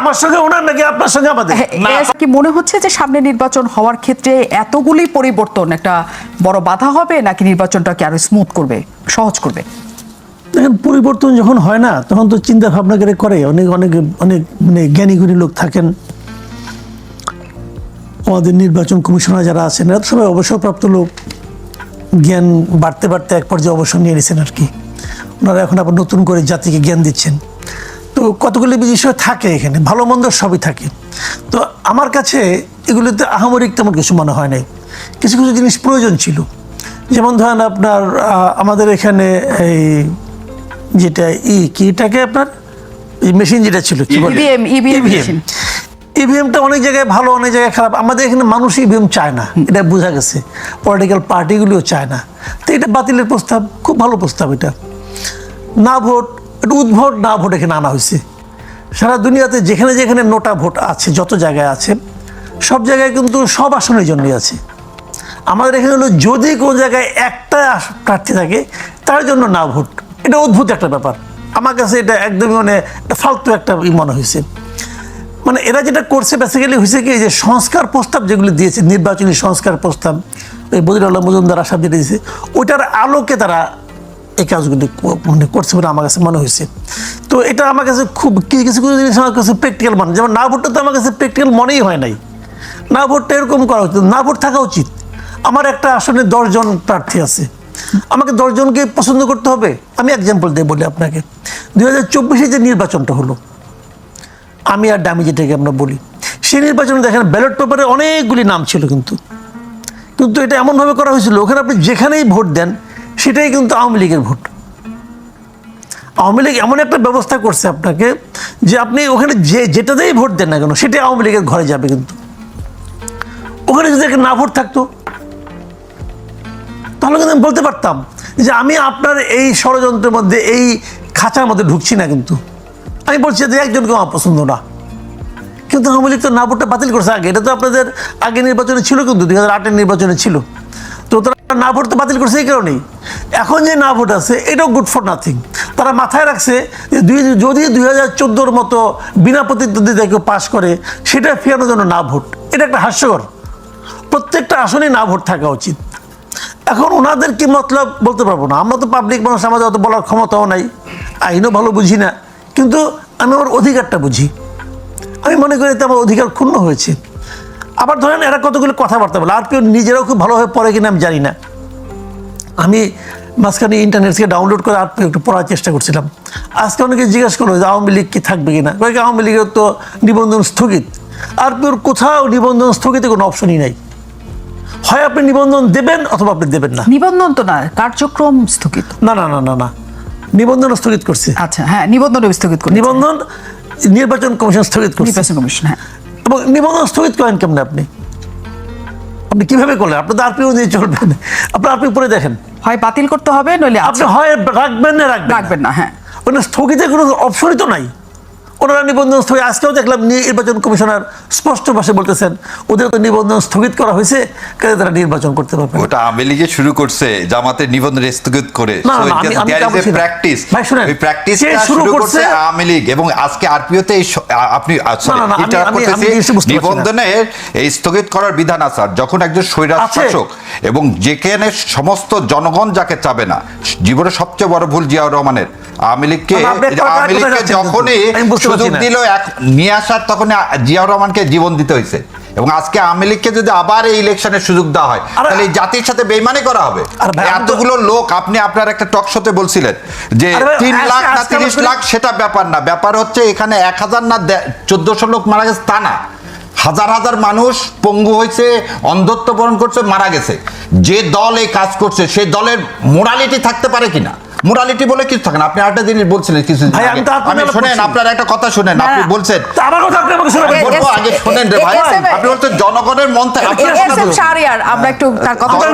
আমার সঙ্গে ওনার নাকি আপনার সঙ্গে আমাদের? হ্যাঁ, কি মনে হচ্ছে যে সামনে নির্বাচন হওয়ার ক্ষেত্রে এতগুলি পরিবর্তন একটা বড় বাধা হবে নাকি নির্বাচনটাকে আরও স্মুথ করবে সহজ করবে? দেখেন পরিবর্তন যখন হয় না তখন তো চিন্তা ভাবনা করে করে। অনেক অনেক অনেক মানে জ্ঞানী গুণী লোক থাকেন। আমাদের নির্বাচন কমিশনার যারা আছেন এরা তো সবাই অবসরপ্রাপ্ত লোক। জ্ঞান বাড়তে বাড়তে এক পর্যায়ে অবসর নিয়ে নিয়েছেন আর কি। ওনারা এখন আবার নতুন করে জাতিকে জ্ঞান দিচ্ছেন। কতগুলি বিষয় থাকে এখানে ভালো মন্দ সবই থাকে। তো আমার কাছে এগুলিতে আহামরিক তেমন কিছু মনে হয় নাই। কিছু কিছু জিনিস প্রয়োজন ছিল। যেমন ধরেন আপনার আমাদের এখানে এই যেটা ই কি এটাকে আপনার? এই মেশিন যেটা ছিল কি বলে? EVM, EVM machine. ইভিএমটা অনেক জায়গায় ভালো অনেক জায়গায় খারাপ। আমাদের এখানে মানুষ ইভিএম চায় না। এটা বোঝা গেছে। পলিটিক্যাল পার্টিগুলিও চায় না। তো এটা বাতিলের প্রস্তাব খুব ভালো প্রস্তাব এটা। না ভোট এটা উদ্ভোট না ভোট এখানে আনা হয়েছে। সারা দুনিয়াতে যেখানে যেখানে নোটা ভোট আছে, যত জায়গায় আছে, সব জায়গায় কিন্তু সব আসনের জন্যই আছে। আমাদের এখানে হলো যদি কোনো জায়গায় একটা প্রার্থী থাকে, তার জন্য না ভোট। এটা অদ্ভুত একটা ব্যাপার। আমার কাছে এটা একদমই মানে ফালতু একটা মনে হয়েছে। মানে এরা যেটা করছে বেসিক্যালি হয়েছে কি যে সংস্কার প্রস্তাব যেগুলি দিয়েছে, নির্বাচনী সংস্কার প্রস্তাব, এই বদিরুল্লাহ মজুমদার আসাদ যেটা দিয়েছে, ওইটার আলোকে তারা এই কাজগুলি মানে করছে বলে আমার কাছে মনে হয়েছে। তো এটা আমার কাছে খুব কিছু কিছু জিনিস আমার কাছে প্র্যাকটিক্যাল মানে যেমন না ভোটটা তো আমার কাছে প্র্যাকটিক্যাল মনেই হয় নাই। না ভোটটা এরকম করা উচিত, না ভোট থাকা উচিত। আমার একটা আসনে দশজন প্রার্থী আছে। আমাকে দশজনকে পছন্দ করতে হবে? আমি এক্সাম্পল দিয়ে বলি আপনাকে। দুই হাজার চব্বিশে যে নির্বাচনটা হলো, আমি আর ডামি যেটাকে আমরা বলি, সেই নির্বাচনে দেখেন ব্যালট পেপারে অনেকগুলি নাম ছিল কিন্তু। কিন্তু এটা এমনভাবে করা হয়েছিল, ওখানে আপনি যেখানেই ভোট দেন সেটাই কিন্তু আওয়ামী লীগের ভোট। আওয়ামী লীগ এমন একটা ব্যবস্থা করছে আপনাকে যে আপনি ওখানে যে যেটাতেই ভোট দেন না কেন, সেটাই আওয়ামী লীগের ঘরে যাবে কিন্তু। ওখানে যদি একটা না ভোট থাকতো, তাহলে কিন্তু আমি বলতে পারতাম যে আমি আপনার এই ষড়যন্ত্রের মধ্যে, এই খাঁচার মধ্যে ঢুকছি না কিন্তু। আমি বলছি যে একজনকে আমার পছন্দ না। কিন্তু আওয়ামী লীগ তো না ভোটটা বাতিল করছে আগে। এটা তো আপনাদের আগে নির্বাচনে ছিল কিন্তু, দুই হাজার আটের নির্বাচনে ছিল। তো তারা না ভোট তো বাতিল করছে এই কারণেই। এখন যে না ভোট আছে, এটাও গুড ফর নাথিং তারা মাথায় রাখছে যে দুই যদি দুই হাজার চোদ্দোর মতো বিনা প্রতিদ্বন্দ্বিতা কেউ পাশ করে, সেটা ফেরানোর জন্য না ভোট। এটা একটা হাস্যকর। প্রত্যেকটা আসনে না ভোট থাকা উচিত। এখন ওনাদের কি মতলব বলতে পারব না। আমরা তো পাবলিক মানুষ, আমাদের অত বলার ক্ষমতাও নাই। আইনও ভালো বুঝি না। কিন্তু আমি আমার অধিকারটা বুঝি। আমি মনে করি এতে আমার অধিকার ক্ষুণ্ণ হয়েছে। আবার ধরেন এরা কতগুলো কথাবার্তা বলে। আর কেউ নিজেরাও খুব ভালোভাবে পড়ে কিনা আমি জানি না। আমি মাঝখানে ইন্টারনেট থেকে ডাউনলোড করে আর একটু পড়ার চেষ্টা করছিলাম। আজকে অনেকে জিজ্ঞেস করল যে আওয়ামী লীগ কি থাকবে কিনা? কয়েক আওয়ামী লীগের তো নিবন্ধন স্থগিত। আর কোথাও নিবন্ধন স্থগিতে কোনো অপশনই নাই। হয় আপনি নিবন্ধন দেবেন অথবা আপনি দেবেন না। নিবন্ধন তো না কার্যক্রম স্থগিত। না না না না না। নিবন্ধন স্থগিত করছে। আচ্ছা হ্যাঁ নিবন্ধন স্থগিত করে নিবন্ধন নির্বাচন কমিশন স্থগিত করছে। নির্বাচন কমিশন হ্যাঁ। এবং নিবন্ধন স্থগিত করেন কেমন আপনি? আপনি কীভাবে করলেন? আপনি তো আরপিও দিয়ে চলবেন আপনি আরপিও পরে দেখেন। হয় বাতিল করতে হবে নইলে আপনি আচ্ছা। হয় রাখবেন না রাখবেন না। রাখবেন না হ্যাঁ। মানে স্থগিতের কোনো অপশনই তো নাই। ওনারা নিবন্ধন স্থগিত আজকেও দেখলাম নির্বাচন কমিশনার স্পষ্ট ভাষায় বলতেছেন ওদের তো নিবন্ধন স্থগিত করা হয়েছে কাজে তারা নির্বাচন করতে পারবে ওটা আওয়ামী লীগে শুরু করছে জামাতের নিবন্ধন স্থগিত করে। প্র্যাকটিস ভাই, শুনেন, ওই প্র্যাকটিস শুরু করছে? আওয়ামী লীগ এবং আজকে আরপিওতে এই আপনি। নিবন্ধনের এই স্থগিত করার বিধান আছে আর যখন একজন স্বৈরাজ এবং যেখানে সমস্ত জনগণ যাকে চাবে না জীবনের সবচেয়ে বড় ভুল জিয়াউর রহমানের আওয়ামী লীগকে আওয়ামী লীগকে। যখনই সুযোগ দিল এক নিয়ে আসার তখন জিয়াউর রহমানকে জীবন দিতে হয়েছে। এবং আজকে আওয়ামী লীগকে যদি আবার এই ইলেকশনের সুযোগ দেওয়া হয় তাহলে এই জাতির সাথে বেইমানি করা হবে। এতগুলো লোক আপনি আপনার একটা টক শোতে বলছিলেন যে তিন লাখ না তিরিশ লাখ সেটা ব্যাপার না। ব্যাপার হচ্ছে এখানে এক হাজার না চোদ্দশো লোক মারা গেছে তা না। হাজার হাজার মানুষ পঙ্গু হয়েছে অন্ধত্ব বরণ করছে মারা গেছে। যে দল এই কাজ করছে সেই দলের মোরালিটি থাকতে পারে কিনা? মোরালিটি বলে কিছু থাকে না আপনি আরেকটা জিনিস বলছিলেন কিছু আমি শোনেন আপনার একটা কথা শুনেন আপনি বলছেন আমার কথা আপনি আমাকে শোনাবেন বলব আগে শোনেন রে ভাই আপনি বলছেন জনগণের মন থেকে আপনি শাহরিয়ার আমরা একটু তার কথা মন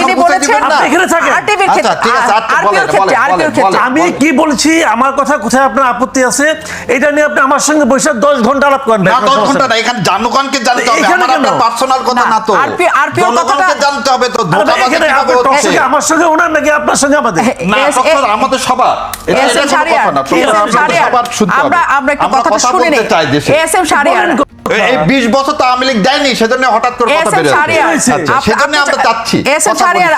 তিনি বলেছেন আপনি এখানে থাকেন। আচ্ছা, ক্ষেত্রে ঠিক আছে, আচ্ছা, আরপিওর বলেন, বলেন। আমি কি বলছি আমার কথা কোথায় আপনার আপত্তি আছে এটা নিয়ে আপনি আমার সঙ্গে বসে দশ ঘণ্টা আলাপ করেন না কোনো দশ সমস্যা ঘণ্টা না এখানে জনগণকে জানতে হবে আমার? আপনার পার্সোনাল কথা না, তো RP RPO জনগণকে কথাটা- জানতে হবে তো আরে ধোঁকাবাজি আমার সঙ্গে ওনার নাকি আপনার সঙ্গে আমাদের হ্যাঁ, না আমাদের সবার। আমরা আমরা একটু কথাটা শুনে নেই। এই- বছর তো আওয়ামী লীগ দেয়নি সেজন্য হঠাৎ করে কথা আচ্ছা সেজন্য আমরা চাচ্ছি।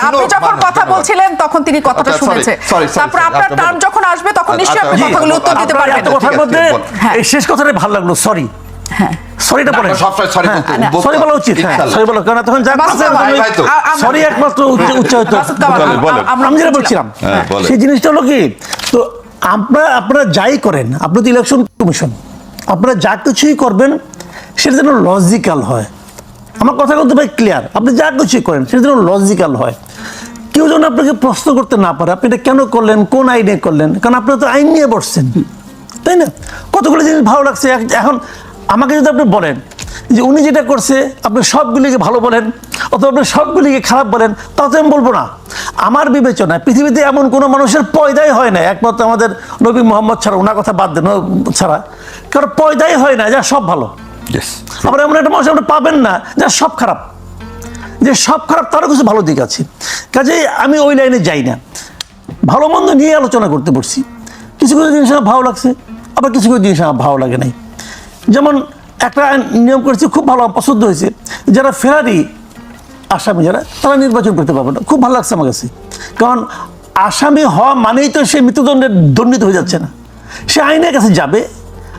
আপনি যখন কথা বলছিলেন তখন তিনি কথাটা আচ্ছা, শুনেছে। তারপর আপনার টার্ম যখন আসবে তখন নিশ্চয়ই আপনি আচ্ছা, কথাগুলো উত্তর দিতে আপনার পারবেন। এত কথার মধ্যে হ্যাঁ। এই শেষ কথাটাই ভালো লাগল সরি হ্যাঁ। সরিটা বলেন। আমরা সবসময় sorry বলতে- না, বলতে সরি বলা উচিত সরি বলা কারণ তখন যা বাস্তব ভাই, ভাই তো। আ- আমরা- সরি একমাত্র উচ্চ- উচ্চারিত বাস্তব কামাল, বলেন, বলেন। আমরা- আমি যেটা বলছিলাম সেই জিনিসটা হলো কি তো আপনারা আপনারা যাই করেন আপনি তো ইলেকশন কমিশন আপনারা যা কিছুই করবেন সেটা যেন লজিক্যাল হয়। আমার কথা বলতে ভাই ক্লিয়ার আপনি যা কিছুই করেন সেটা যেন লজিক্যাল হয়। কেউ যেন আপনাকে প্রশ্ন করতে না পারে আপনি এটা কেন করলেন কোন আইনে করলেন? কারণ আপনি তো আইন নিয়ে বসছেন তাই না? কতগুলো জিনিস ভালো লাগছে এখন আমাকে যদি আপনি বলেন যে উনি যেটা করছে আপনি সবগুলিকে ভালো বলেন অথবা আপনি সবগুলিকে খারাপ বলেন তাও তো আমি বলব না। আমার বিবেচনায় পৃথিবীতে এমন কোনো মানুষের পয়দাই হয় না একমাত্র আমাদের নবী মোহাম্মদ ছাড়া ওনার কথা বাদ দেন ছাড়া। কারণ পয়দাই হয় না যা সব ভালো। আবার এমন একটা মানুষ আপনি পাবেন না যা সব খারাপ। যে সব খারাপ তারও কিছু ভালো দিক আছে। কাজেই আমি ওই লাইনে যাই না। ভালো মন্দ নিয়ে আলোচনা করতে বসছি। কিছু কিছু জিনিস আমার ভালো লাগছে আবার কিছু কিছু জিনিস আমার ভালো লাগে নাই। যেমন একটা নিয়ম করেছে, খুব ভালো, পছন্দ হয়েছে। যারা ফেরারি আসামি, যারা, তারা নির্বাচন করতে পারবে না। খুব ভালো লাগছে আমার কাছে। কারণ আসামি হওয়া মানেই তো সে মৃত্যুদণ্ডে দণ্ডিত হয়ে যাচ্ছে না। সে আইনের কাছে যাবে।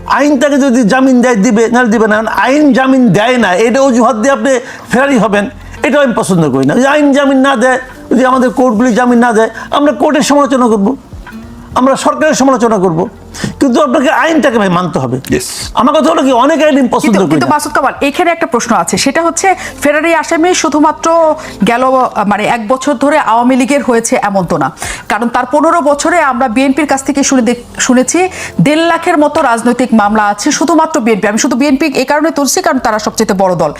আইন তাকে যদি জামিন দেয়, দিবে নাহলে দিবে না, আইন জামিন দেয় না, এটা অজুহাত দিয়ে আপনি ফেরারি হবেন, এটাও আমি পছন্দ করি না। যদি আইন জামিন না দেয়, যদি আমাদের কোর্টগুলি জামিন না দেয়, আমরা কোর্টের সমালোচনা করব। আমরা সরকারের সমালোচনা করব। কিন্তু আপনাকে আইনটাকে ভাই মানতে হবে। আমার কথা হলো কি অনেক আইন পছন্দ করি কিন্তু। মাসুদ কামাল এখানে একটা প্রশ্ন আছে। সেটা হচ্ছে ফেরারি আসামি শুধুমাত্র গেল মানে এক বছর ধরে আওয়ামী লীগের হয়েছে এমন তো না। কারণ তার পনেরো বছরে আমরা বিএনপির কাছ থেকে শুনে শুনেছি দেড় লাখের মতো রাজনৈতিক মামলা আছে শুধুমাত্র বিএনপি। আমি শুধু বিএনপি এই কারণে তুলছি কারণ তারা সবচেয়ে বড় দল।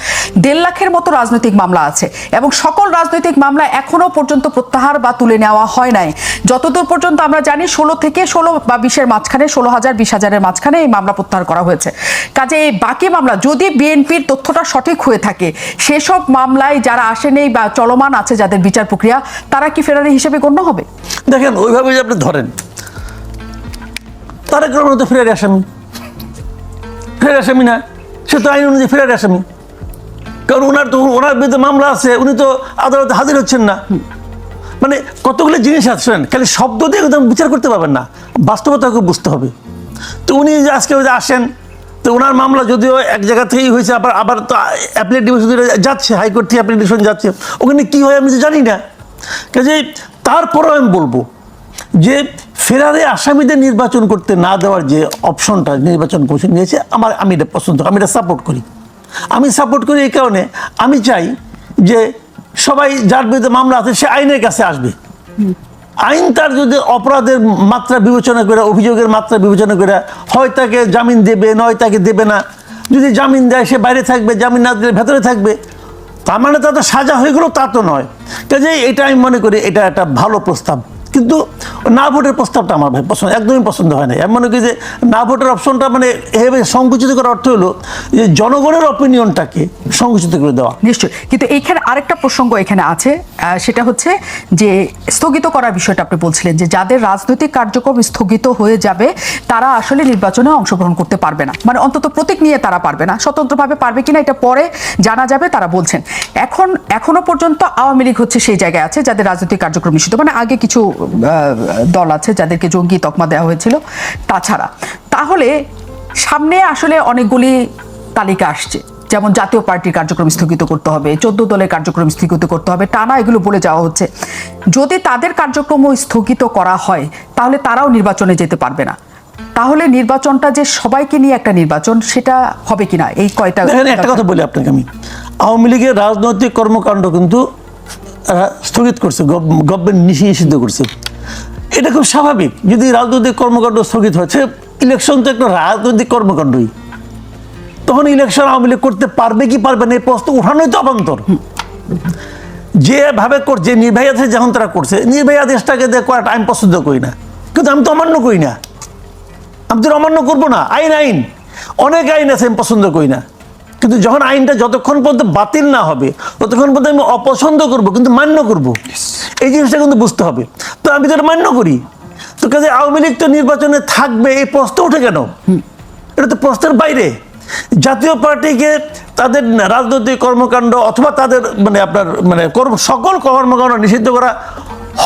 দেড় লাখের মতো রাজনৈতিক মামলা আছে এবং সকল রাজনৈতিক মামলা এখনও পর্যন্ত প্রত্যাহার বা তুলে নেওয়া হয় নাই। যতদূর পর্যন্ত আমরা জানি ষোলো থেকে ষোলো বা বিশের মাঝখানে ষোলো হাজার, বিশ হাজারের মাঝখানে এই মামলা প্রত্যাহার করা হয়েছে। কাজে এই বাকি মামলা, যদি বিএনপির তথ্যটা সঠিক হয়ে থাকে, সেসব মামলায় যারা আসেনি বা চলমান আছে যাদের বিচার প্রক্রিয়া, তারা কি ফেরারি হিসেবে গণ্য হবে? দেখেন, ওইভাবে যে আপনি ধরেন, তারেক রহমান তো ফেরারি আসামি। ফেরারি আসামি না, সে তো আইন অনুযায়ী ফেরারি আসামি। কারণ ওনার তো, ওনার বিরুদ্ধে মামলা আছে, উনি তো আদালতে হাজির হচ্ছেন না। মানে কতগুলো জিনিস শোনেন খালি শব্দ দিয়ে একদম বিচার করতে পারবেন না। বাস্তবতাকে বুঝতে হবে। তো উনি আজকে আসেন, তো ওনার মামলা যদিও এক জায়গা থেকেই হয়েছে, আবার আবার তো অ্যাপ্লেট ডিভিশন যাচ্ছে হাইকোর্ট থেকে অ্যাপ্লেট ডিভিশন যাচ্ছে। ওখানে কী হয় আমি তো জানি না। কাজে তারপরেও আমি বলব যে ফেরারে আসামিদের নির্বাচন করতে না দেওয়ার যে অপশনটা নির্বাচন কমিশন নিয়েছে, আমার আমি এটা পছন্দ, আমি এটা সাপোর্ট করি। আমি সাপোর্ট করি এই কারণে। আমি চাই যে সবাই যার বিরুদ্ধে মামলা আছে, সে আইনের কাছে আসবে। আইন তার যদি অপরাধের মাত্রা বিবেচনা করে, অভিযোগের মাত্রা বিবেচনা করে, হয় তাকে জামিন দেবে, নয় তাকে দেবে না। যদি জামিন দেয়, সে বাইরে থাকবে, জামিন না দিলে ভেতরে থাকবে। তার মানে তা তো সাজা হয়ে গেলো, তা তো নয়। কাজে এটা আমি মনে করি, এটা একটা ভালো প্রস্তাব। কিন্তু না ভোটের প্রস্তাবটা আমার ভাই পছন্দ, একদমই পছন্দ হয় না আমি মনে করি যে না ভোটের অপশনটা মানে এভাবে সংকুচিত করার অর্থ হলো যে জনগণের অপিনিয়নটাকে সংকুচিত করে দেওয়া। নিশ্চয়ই। কিন্তু এইখানে আরেকটা প্রসঙ্গ এখানে আছে সেটা হচ্ছে যে স্থগিত করার বিষয়টা আপনি বলছিলেন যে যাদের রাজনৈতিক কার্যক্রম স্থগিত হয়ে যাবে, তারা আসলে নির্বাচনে অংশগ্রহণ করতে পারবে না। মানে অন্তত প্রতীক নিয়ে তারা পারবে না। স্বতন্ত্রভাবে পারবে কিনা এটা পরে জানা যাবে, তারা বলছেন। এখন, এখনও পর্যন্ত আওয়ামী লীগ হচ্ছে সেই জায়গায় আছে যাদের রাজনৈতিক কার্যক্রম নিষিদ্ধ মানে আগে কিছু দল আছে যাদেরকে জঙ্গি তকমা দেওয়া হয়েছিল তাছাড়া। তাহলে সামনে আসলে অনেকগুলি তালিকা আসছে। যেমন জাতীয় পার্টির কার্যক্রম স্থগিত করতে হবে, চোদ্দ দলের কার্যক্রম স্থগিত করতে হবে, টানা এগুলো বলে যাওয়া হচ্ছে। যদি তাদের কার্যক্রম স্থগিত করা হয়, তাহলে তারাও নির্বাচনে যেতে পারবে না। তাহলে নির্বাচনটা যে সবাইকে নিয়ে একটা নির্বাচন, সেটা হবে কিনা? এই কয়টা একটা কথা বলি আপনাকে আমি। আওয়ামী লীগের রাজনৈতিক কর্মকাণ্ড কিন্তু স্থগিত করছে গভর্নমেন্ট নিষিদ্ধ করছে। এটা খুব স্বাভাবিক। যদি রাজনৈতিক কর্মকাণ্ড স্থগিত হয়েছে ইলেকশন তো একটা রাজনৈতিক কর্মকাণ্ডই। তখন ইলেকশন আওয়ামী লীগ করতে পারবে কি পারবে না, এই প্রশ্ন উঠানোই তো অবান্তর। যেভাবে করছে নির্বাহী আদেশ যখন তারা করছে, নির্বাহী আদেশটাকে দিয়ে করাটা আমি পছন্দ করি না। কিন্তু আমি তো অমান্য করি না। আমি তো অমান্য করব না। আইন আইন। অনেক আইন আছে, আমি পছন্দ করি না। কিন্তু যখন আইনটা যতক্ষণ পর্যন্ত বাতিল না হবে ততক্ষণ পর্যন্ত আমি অপছন্দ করব কিন্তু মান্য করব। এই জিনিসটা কিন্তু বুঝতে হবে। তো আমি তো মান্য করি। তো কাজে আওয়ামী লীগ তো নির্বাচনে থাকবে এই প্রশ্ন ওঠে কেন? এটা তো প্রশ্নের বাইরে। জাতীয় পার্টিকে তাদের রাজনৈতিক কর্মকাণ্ড অথবা তাদের মানে আপনার মানে কর্ম সকল কর্মকাণ্ড নিষিদ্ধ করা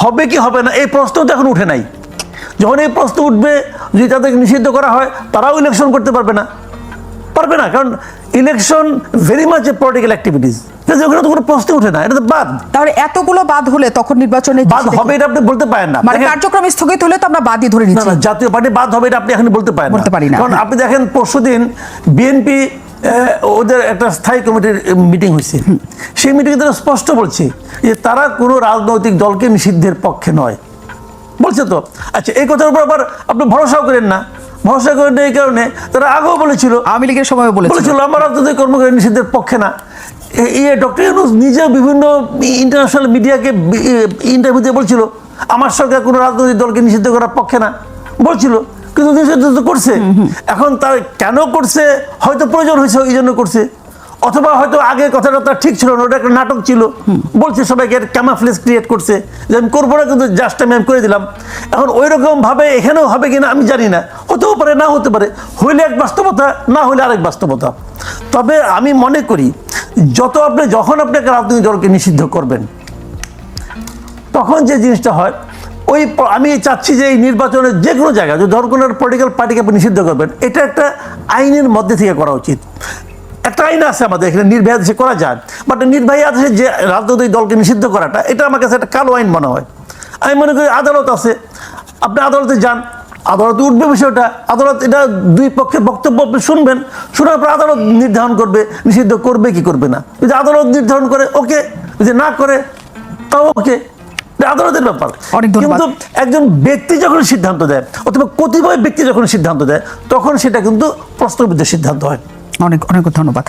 হবে কি হবে না এই প্রশ্ন তো এখন উঠে নাই। যখন এই প্রশ্ন উঠবে যদি তাদেরকে নিষিদ্ধ করা হয় তারাও ইলেকশন করতে পারবে না। পারবে না কারণ election very much a political activities ওখানে তো কোনো প্রশ্ন উঠে না এটা তো বাদ। তাহলে এতগুলো বাদ হলে তখন নির্বাচনে বাদ হবে এটা আপনি বলতে পারেন না। মানে কার্যক্রম স্থগিত হলে তো আমরা বাদই ধরে নিচ্ছি না জাতীয় পার্টি বাদ হবে এটা আপনি এখন বলতে পারেন বলতে পারি না। কারণ আপনি দেখেন পরশুদিন বিএনপি ওদের একটা স্থায়ী কমিটির মিটিং হয়েছে। সেই মিটিংয়ে তারা স্পষ্ট বলছে যে তারা কোনো রাজনৈতিক দলকে নিষিদ্ধের পক্ষে নয়। বলছে তো? আচ্ছা এই কথার উপর আবার আপনি ভরসাও করেন না। ভরসা করে নেই এই কারণে তারা আগেও বলেছিল। আওয়ামী লীগের সময় বলেছিল। বলেছিল আমার রাজনৈতিক কর্মকারী নিষিদ্ধের পক্ষে না। ইয়ে ডক্টর ইউনুস নিজেও বিভিন্ন ইন্টারন্যাশনাল মিডিয়াকে ইন্টারভিউতে বলছিল আমার সরকার কোনো রাজনৈতিক দলকে নিষিদ্ধ করার পক্ষে না। বলছিল কিন্তু নিষিদ্ধ তো করছে। এখন তার কেন করছে? হয়তো প্রয়োজন হয়েছে ওই জন্য করছে। অথবা হয়তো আগে কথাটা ঠিক ছিল না, ওটা একটা নাটক ছিল। বলছে সবাইকে ক্যামাফ্লেস ক্রিয়েট করছে। যে আমি করব না কিন্তু জাস্ট আমি করে দিলাম। এখন ওই রকম ভাবে এখানেও হবে কিনা আমি জানি না। হতেও পারে না হতে পারে। হইলে এক বাস্তবতা, না হইলে আরেক বাস্তবতা। তবে আমি মনে করি, যত আপনি, যখন আপনি একটা রাজনৈতিক দলকে নিষিদ্ধ করবেন, তখন যে জিনিসটা হয়, ওই আমি চাচ্ছি যে এই নির্বাচনের যে কোনো জায়গায়, যদি ধর কোনো পলিটিক্যাল পার্টিকে আপনি নিষিদ্ধ করবেন, এটা একটা আইনের মধ্যে থেকে করা উচিত। একটা আইন আছে আমাদের এখানে নির্ভয়া দেশে করা যায়। বাট নির্ভয়া দেশে যে রাজনৈতিক দলকে নিষিদ্ধ করাটা এটা আমার কাছে একটা কালো আইন মনে হয়। আমি মনে করি আদালত আছে। আপনি আদালতে যান আদালতে উঠবে বিষয়টা। আদালত এটা দুই পক্ষের বক্তব্য আপনি শুনবেন শোনার পর আদালত নির্ধারণ করবে নিষিদ্ধ করবে কি করবে না। যদি আদালত নির্ধারণ করে ওকে। যদি না করে তাও ওকে। আদালতের ব্যাপার। কিন্তু একজন ব্যক্তি যখন সিদ্ধান্ত দেয় অথবা কতিপয় ব্যক্তি যখন সিদ্ধান্ত দেয় তখন সেটা কিন্তু প্রশ্নবিদ্ধ সিদ্ধান্ত হয়। অনেক অনেক ধন্যবাদ।